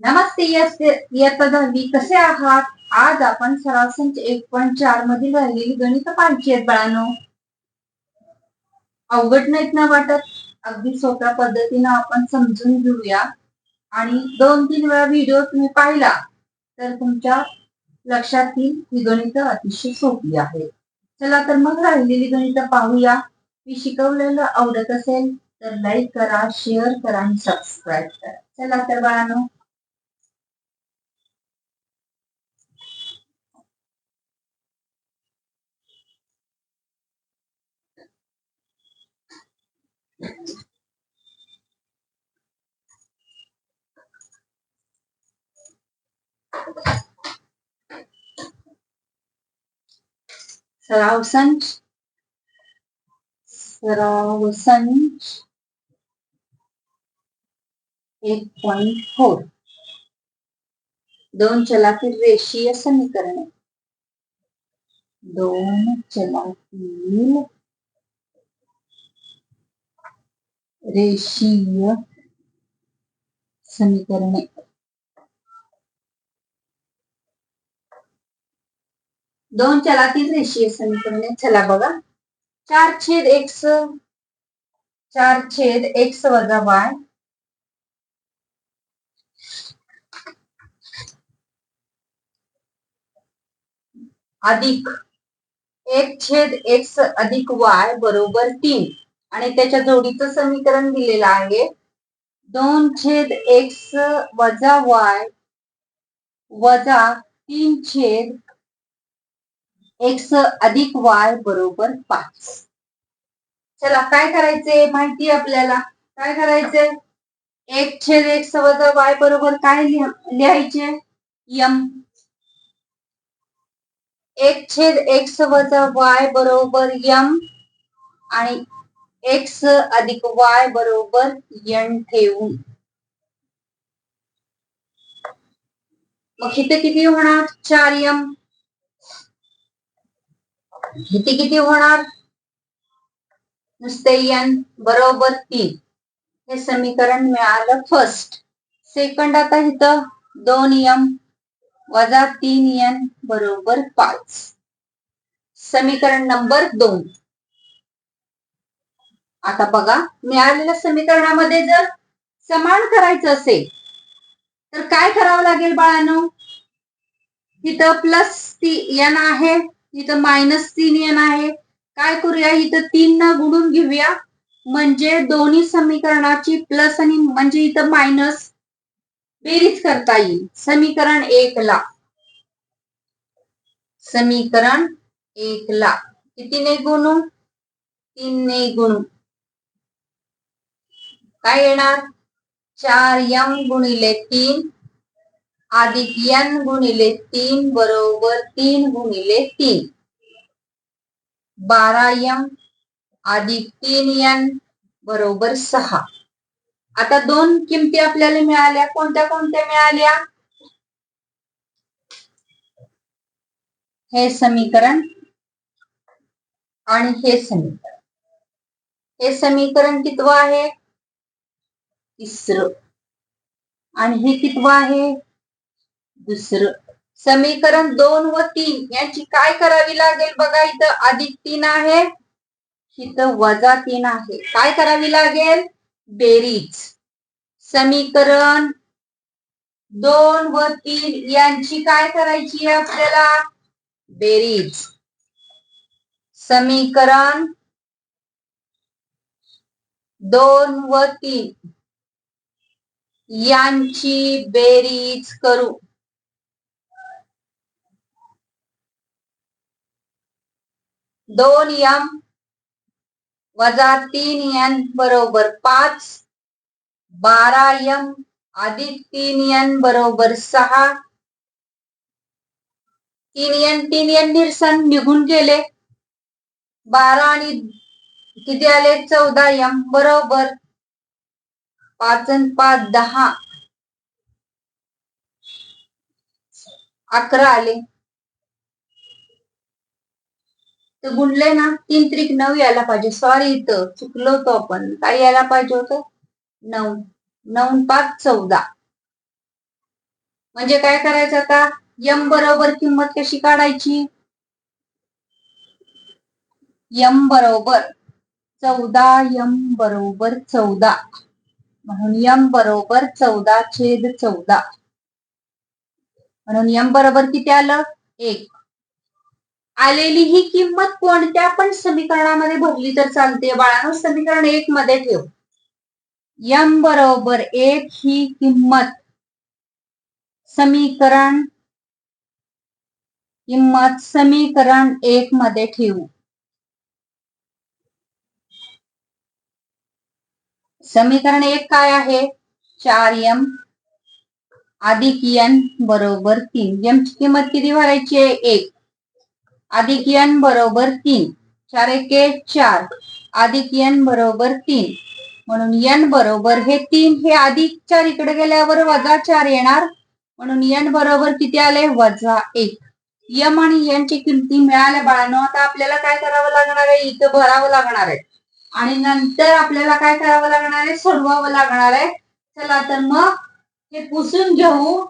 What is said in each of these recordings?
नमस्ते इयत्ता दहावी कसे आहात? आज आपण सराव संच एक पॉईंट चार मधील राहिलेली गणित पाहिजे आहेत बाळांनो. अवघड नाहीत ना वाटत? अगदी सोप्या पद्धतीनं आपण समजून घेऊया. आणि दोन तीन वेळा व्हिडिओ तुम्ही पाहिला तर तुमच्या लक्षात येईल ही गणित अतिशय सोपी आहे चला तर मग राहिलेली गणित पाहूया. मी शिकवलेलं आवडत असेल तर लाईक करा शेअर करा आणि सबस्क्राईब करा. चला तर बाळांनो एक पॉइंट फोर दोन चलातील रेषीय समीकरणे. दोन चलातील रेषीय समीकरणे दोन चलातील रेषीय समीकरणे चला बघा. चार छेद एक्स, चार छेद एक्स वजा वाय. अधिक एक छेद एक्स अधिक वाय बरोबर तीन. आणि त्याच्या जोडीचं समीकरण दिलेलं आहे. दोन छेद एक्स वजा वाय वजा तीन छेद एक्स अधिक वाय बरोबर पाच. चला काय करायचंय माहिती आपल्याला? काय करायचंय? एक छेद एक्स वजा वाय बरोबर काय लिहायचे? यम. एक छेद एक्स वजा वाय बरोबर यम आणि एक्स अधिक वाय बरोबर यन ठेवून. मग इथे किती होणार? चार यम इथे किती होणार? नुसते यन बरोबर तीन. हे समीकरण मिळालं फर्स्ट सेकंड आता इथं दोन यम वजा तीन एन बरोबर पाच. समीकरण नंबर दोन. आता बघा मिळालेल्या समीकरणामध्ये जर समान करायचं असेल तर काय करावं लागेल बाळांनो? इथं प्लस ती एन आहे इथं मायनस तीन एन आहे. काय करूया? इथं तीन न गुणून घेऊया. म्हणजे दोन्ही समीकरणाची प्लस आणि म्हणजे इथं मायनस बेरीज करता येईल. समीकरण एक ला. समीकरण एक ला. कितीने गुणू? तीनने गुणू. काय येणार? चार यम गुणिले तीन अधिक यन गुणिले तीन बरोबर तीन गुणिले तीन. बारा यम अधिक तीन यन बरोबर सहा. आता दोन किमती आपल्याला मिळाल्या. कोणत्या कोणत्या मिळाल्या? हे समीकरण आणि हे समीकरण. हे समीकरण कितवं आहे? तिसरं. आणि हे कितवं आहे? दुसरं. समीकरण दोन व तीन यांची काय करावी लागेल बघा इथं अधिक तीन आहे. इथं वजा तीन आहे. काय करावी लागेल? बेरीज. समीकरण दोन व तीन यांची काय करायची आहे आपल्याला? बेरीज. समीकरण दोन व तीन. यांची बेरीज करू. दोन यम वजा तीन यन बरोबर पाच. बारा यम अधिक तीन यन बरोबर सहा. तीन यन तीन यन निरसन निघून गेले. बारा आणि किती आले? चौदा यम बरोबर पाच अन पाच दहा. अकरा आले. तर गुणले ना तीन त्रिक नऊ यायला पाहिजे. सॉरी इथं चुकलो होतो आपण. काय यायला पाहिजे होतं? नऊ. नऊ पाच चौदा. म्हणजे काय करायचं आता? यम बरोबर किंमत कशी काढायची? यम बरोबर चौदा यम बरोबर चौदा. म्हणून यम बरोबर चौदा छेद चौदा. म्हणून यम बरोबर किती आलं? एक. आलेली ही किंमत कोणत्या पण समीकरणामध्ये भरली तर चालते? बाळानो समीकरण एक मध्ये ठेव. यम बरोबर एक ही किंमत. समीकरण किंमत समीकरण एक मध्ये ठेवू. समीकरण एक काय आहे? चार यम अधिक यन बरोबर तीन. यमची किंमत किती भरायची आहे? एक. अधिक यन बरोबर तीन. चार एके चार. अधिक यन बरोबर तीन. म्हणून यन बरोबर हे तीन हे अधिक चार इकडे गेल्यावर वजा चार येणार. म्हणून यन बरोबर किती आले? वजा एक. यम आणि यनची किमती मिळाल्या बाळांनो. आता आपल्याला काय करावं लागणार आहे? इथं भरावं लागणार आहे. आणि नंतर आपल्याला काय करावं लागणार आहे? सोडवावं लागणार आहे. चला तर मग हे पुसून घेऊ.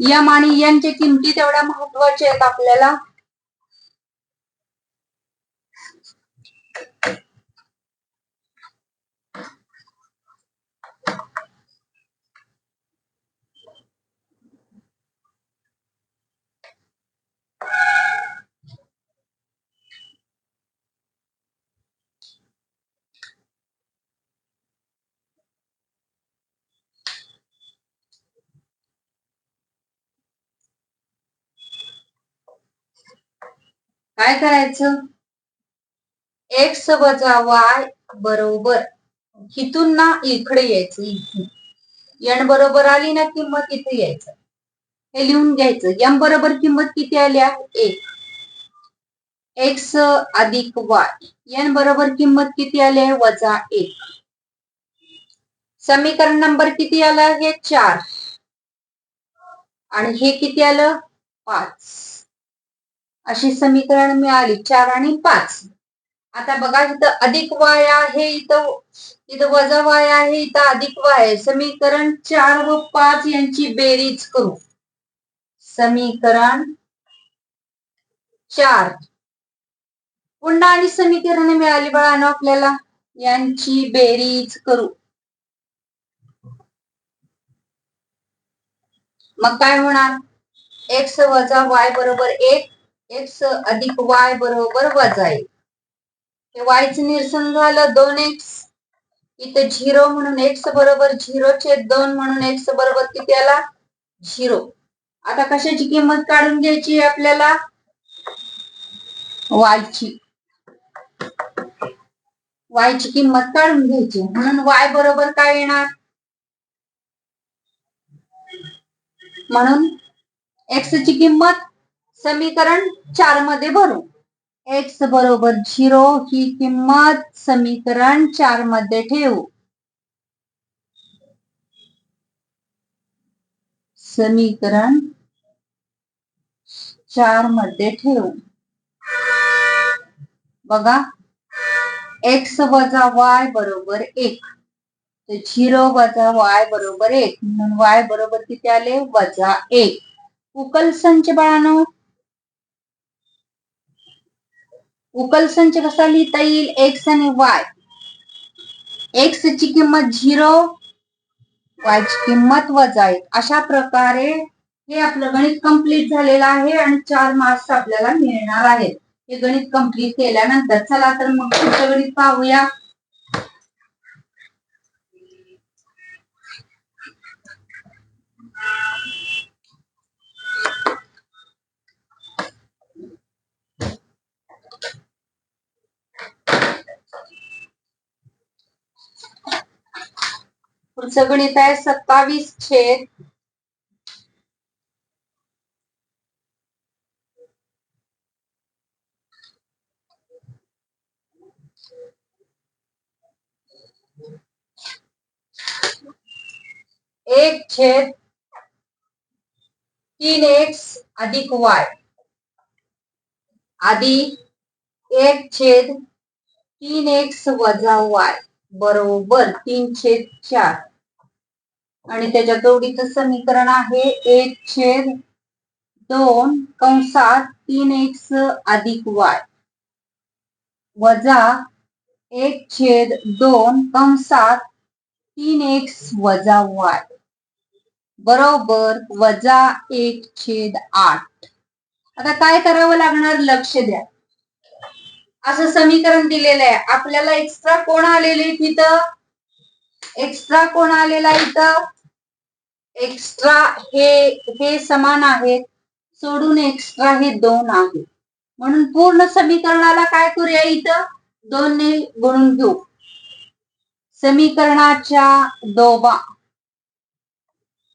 यम आणि यनच्या किमती तेवढ्या महत्त्वाच्या आहेत आपल्याला. काय करायचं? एक्स वजा वाय बरोबर. इथून ना इकडे यायचं इथून. यन बरोबर आली ना किंमत इथे यायचं. हे लिहून घ्यायचं. यम बरोबर किंमत किती आल्या एक. एक्स अधिक वाय यन बरोबर किंमत किती आली आहे? वजा एक. समीकरण नंबर किती आला हे चार. आणि हे किती आलं? पाच. अशी समीकरण मिळाली. चार आणि पाच. आता बघा इथं अधिक वाय आहे इथं इथं वजा वाय आहे इथं अधिक वाय आहे. समीकरण चार व पाच यांची बेरीज करू. समीकरण चार. पुन्हा आणि समीकरण मिळाली बाळांनो आपल्याला. यांची बेरीज करू. मग काय होणार? एक्स वजा वाय बरोबर एक. एक्स अधिक वाय बरोबर वजा एक. हे वायचं निरसन झालं दोन एक्स इथे झिरो म्हणून एक्स बरोबर झिरो छेद दोन म्हणून एक्स बरोबर किती आला? झिरो. आता कशाची किंमत काढून घ्यायची आपल्याला? वायची वायची किंमत काढून घ्यायची. म्हणून वाय बरोबर काय येणार? म्हणून एक्स ची किंमत समीकरण चारमध्ये भरू. एक्स बरोबर झिरो ही किंमत समीकरण चारमध्ये ठेवू. समीकरण चारमध्ये ठेवू. बघा. एक्स वजा वाय बरोबर एक. झिरो वजा वाय बरोबर एक. म्हणून वाय बरोबर किती आले? वजा एक. उकल संच बाळानो उकल संच कसा लिहिता येईल? एक्स आणि वाय एक्स ची किंमत झिरो वाय ची किंमत वजा एक. अशा प्रकारे हे आपलं गणित कंप्लीट झालेलं आहे आणि चार मार्क्स आपल्याला मिळणार आहेत. हे गणित कंप्लीट केल्यानंतर चला तर मग पुढचं गणित पाहूया. पुढचं गणित आहे सत्तावीस छेद एक छेद तीन एक्स अधिक वाय. आधी एक छेद तीन एक्स वजा वाय. बरोबर तीन छेद चार. आणि त्याच्या जोडीचं समीकरण आहे एक छेद दोन कंसात तीन एक्स अधिक वाय. वजा एक छेद दोन कंसात तीन एक्स वजा वाय. बरोबर वजा एक छेद आठ. आता काय करावं लागणार? लक्ष द्या. असं समीकरण दिलेलं आहे. आपल्याला एक्स्ट्रा कोण आलेले तिथं? एक्स्ट्रा कोण आलेला इथं? एक्स्ट्रा हे हे समान आहेत. सोडून एक्स्ट्रा हे दोन आहे म्हणून पूर्ण समीकरणाला काय करूया इथं? दोन ने गुणून घेऊ. समीकरणाच्या दोबा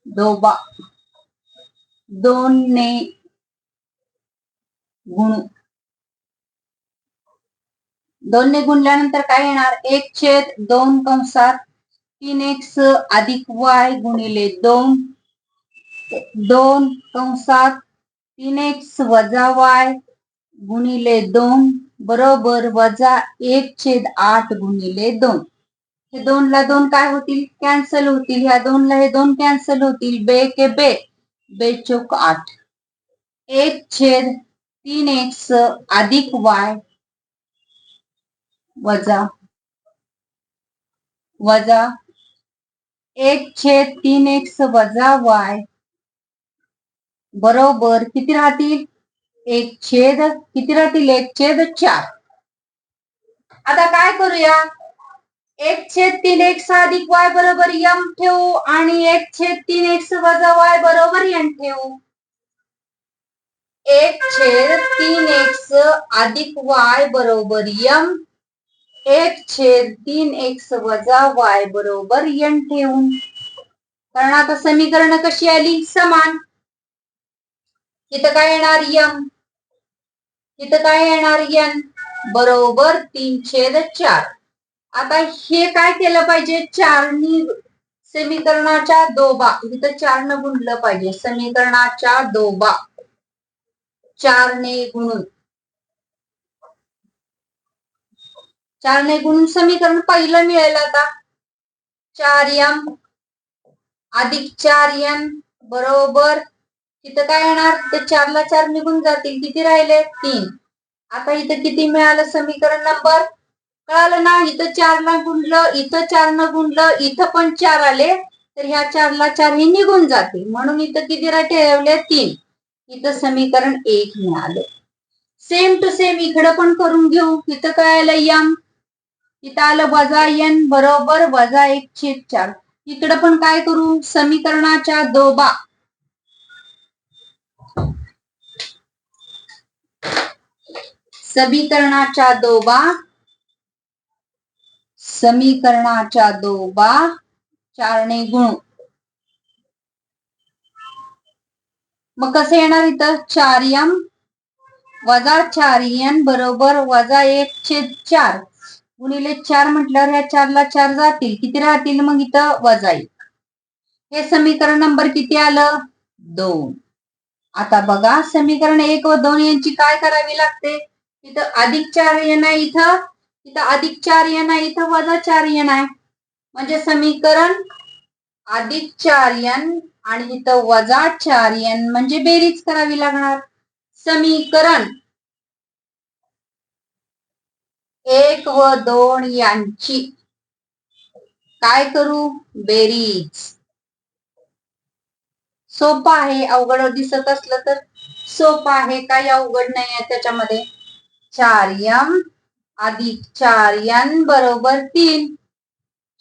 दोबा. दोन ने गुणू. दोन ने गुणल्यानंतर काय येणार? एक छेद दोन कंसात तीन एक्स अधिक वाय गुणिले दोन दोन कंसात तीन एक्स वजा वाय गुणिले दोन बरोबर वजा एक छेद आठ गुणिले दोन. हे दोन ला दोन काय होतील? कॅन्सल होतील. ह्या दोन ला हे दोन कॅन्सल होतील. बे के बे बे चोक आठ. एक छेद तीन एक्स अधिक वाय वजा वजा एक छेद तीन एक्स वजा वाय. बरोबर किती राहतील? एक छेद किती राहतील? एक छेद चार. आता काय करूया? एक छेद तीन एक्स अधिक वाय बरोबर यम ठेवू आणि एक छेद तीन एक्स वजा वाय बरोबर यम ठेवू. एक छेद तीन एक्स अधिक वाय बरोबर यम एक छेद तीन एक्स वजा वाय बरोबर एन ठेवून. कारण आता समीकरण कशी आली? समान. इथं काय येणार? यम. इथं काय येणार? यन. बरोबर तीन छेद चार. आता हे काय केलं पाहिजे? चारनी समीकरणाच्या दोबा. इथं चारनं गुणलं पाहिजे. समीकरणाच्या दोबा. चारने गुणून. चारने गुण समीकरण पहिलं मिळेल आता. चार यम अधिक चार यम बरोबर. तिथं काय येणार ते चारला चार निघून जातील. किती राहिले? तीन. आता इथं किती मिळालं समीकरण नंबर? कळालं ना? इथं चारला गुंडलं इथं चारनं गुंडलं इथं पण चार आले तर ह्या चारला चार हे निघून जातील. म्हणून इथं किती ठेवले तीन. इथं समीकरण एक मिळालं. सेम टू सेम इकडं पण करून घेऊ. इथं काय आलं? यम इथं आलं वजा एन बरोबर वजा एक छेद चार. इकडं पण काय करू? समीकरणाच्या दोबा. समीकरणाच्या दोबा. समीकरणाच्या दोबा चारणे गुण. मग कसं येणार इथं? चार यम वजा चार एन बरोबर वजा एक छेद चार. गुणिले चार म्हटल्यावर ह्या चारला चार जातील. किती राहतील? मग इथं वजा एक. हे समीकरण नंबर किती आलं? दोन. आता बघा समीकरण एक व दोन यांची काय करावी लागते? तिथं अधिक चार एन आहे इथं. इथं अधिक चार एन आहे इथं वजा चार एन आहे. म्हणजे समीकरण अधिक चार एन आणि इथं वजा चार एन म्हणजे बेरीज करावी लागणार. समीकरण एक व दोन यांची. काय करू? बेरीज. सोपं आहे अवघड दिसत असलं तर. सोपं आहे काही अवघड नाही आहे त्याच्यामध्ये. चार यम अधिक चार यन बरोबर तीन.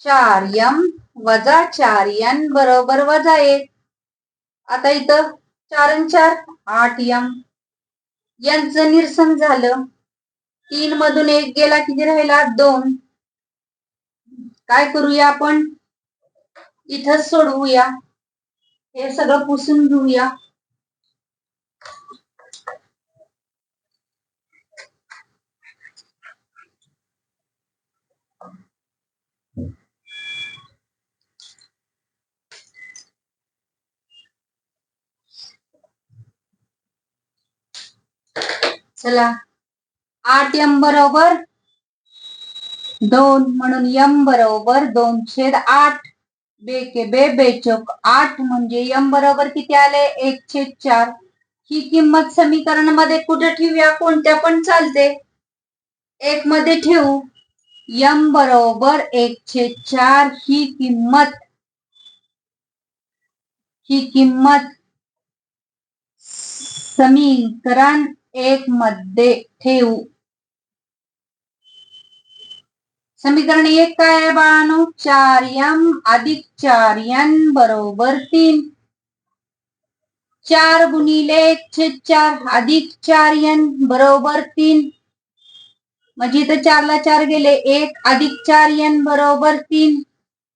चार यम वजा चार यन बरोबर वजा एक. आता इथं चार चार आठ यम. यांचं निरसन झालं. तीन मधून एक गेला किती राहिला? दोन. काय करूया आपण? इथंच सोडवूया. हे सगळं पुसून घेऊया. चला. आठ यम बरोबर दोन म्हणून यम बरोबर दोन छेद आठ. बेके बे बेचोक आठ म्हणजे यम बरोबर किती आले? एक छेद चार. ही किंमत समीकरणामध्ये कुठे ठेवूया? कोणत्या पण चालते. एक मध्ये ठेवू. यम बरोबर एक छेद चार. ही किंमत ही किंमत समीकरण एक मध्ये ठेवू. समीकरण एक काय आहे बाळानो? चार यम अधिक चार यन बरोबर तीन. चार गुणिले छेद चार अधिक चार यन बरोबर तीन. म्हणजे इथं चारला चार गेले एक अधिक चार यन बरोबर तीन.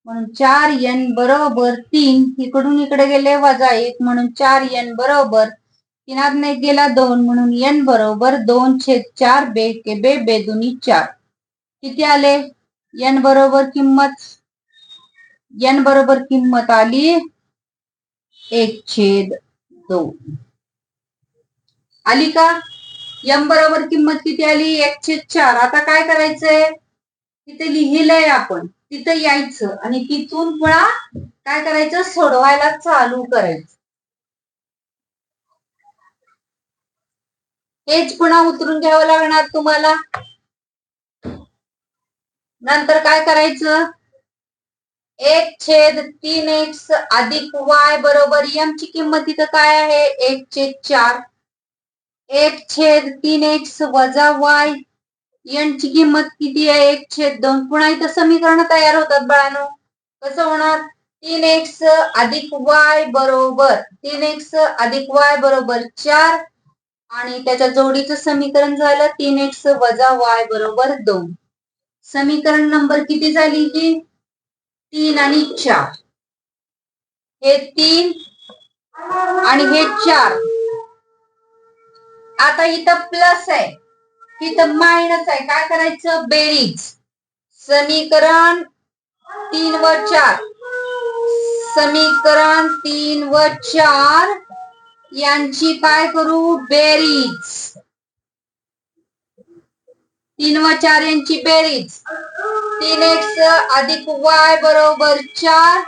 म्हणून चार यन बरोबर तीन इकडून इकडे गेले वजा एक म्हणून चार यन बरोबर तीनात नाही गेला दोन म्हणून यन बरोबर दोन छेद चार बे के बे बेदुनी चार. किती आले? एन बरोबर किंमत एन बरोबर किंमत आली एक छेद दोन. आली का? एम बरोबर किंमत किती आली? एक छेद चार. आता काय करायचंय? तिथे लिहिलंय आपण. तिथं यायचं आणि तिथून पुन्हा काय करायचं? सोडवायला चालू करायचं. हेच पुन्हा उतरून घ्यावं लागणार तुम्हाला. नंतर काय करायचं? एक छेद तीन एक्स अधिक वाय बरोबर एम ची किंमत इथं काय आहे? एक छेद चार. एक छेद तीन एक्स वजा वाय एन ची किंमत किती आहे? एक छेद दोन. पुन्हा इथं समीकरण तयार होतात बाळानो. कसं होणार? तीन एक्स अधिक वाय बरोबर तीन एक्स अधिक वाय बरोबर चार. आणि त्याच्या जोडीचं समीकरण झालं तीन एक्स वजा वाय बरोबर दोन. समीकरण नंबर किती झाली ही तीन आणि चार. हे तीन आणि हे चार. आता इथं प्लस आहे. इथं मायनस आहे. काय करायचं? बेरीज समीकरण तीन व चार. समीकरण तीन व चार. यांची काय करू? बेरीज तीन व चार यांची बेरीज. तीन एक्स अधिक वाय बरोबर चार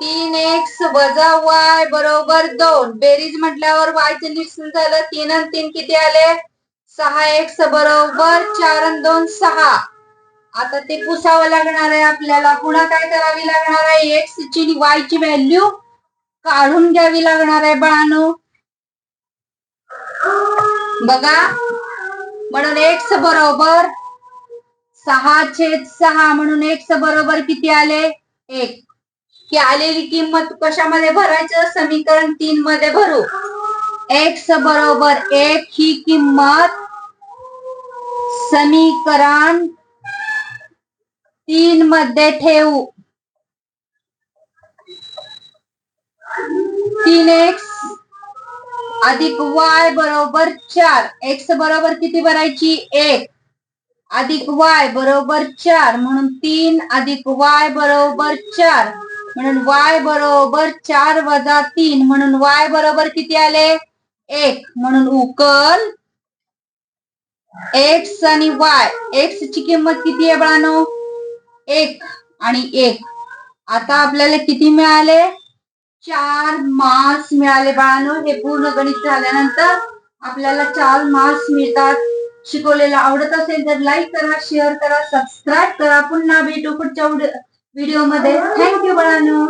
तीन एक्स वजा वाय बरोबर दोन. बेरीज म्हटल्यावर वायचं निश्चित झालं तीन आणि तीन किती आले? सहा एक्स बरोबर चार आणि दोन सहा. आता ते पुसावं लागणार आहे आपल्याला. पुन्हा काय करावी लागणार आहे? एक्स ची वाय ची व्हॅल्यू काढून घ्यावी लागणार आहे बळानू. बघा. म्हणून एक्स बरोबर सहा छेद सहा म्हणून एक्स बरोबर किती आले? एक. की आलेली किंमत कशामध्ये भरायचं? समीकरण तीन मध्ये भरू. एक्स बरोबर एक ही किंमत समीकरण तीन मध्ये ठेवू. तीन एक्स अधिक वाय बरोबर चार. एक्स बरोबर किती भरायची? एक. अधिक वाय बरोबर चार म्हणून तीन. अधिक वाय बरोबर चार म्हणून वाय बरोबर चार वजा तीन म्हणून वाय बरोबर किती आले? एक. म्हणून उकल एक्स आणि वाय एक्स ची किंमत किती आहे बाळानो? एक आणि एक. आता आपल्याला किती मिळाले? चार मार्क्स मिळाले बाळानो. हे पूर्ण गणित झाल्यानंतर आपल्याला चार मार्क्स मिळतात. शिकवलेला आवडत असेल तर लाईक करा शेअर करा सबस्क्राईब करा. पुन्हा भेटू पुढच्या व्हिडिओमध्ये थँक्यू बाळांनो.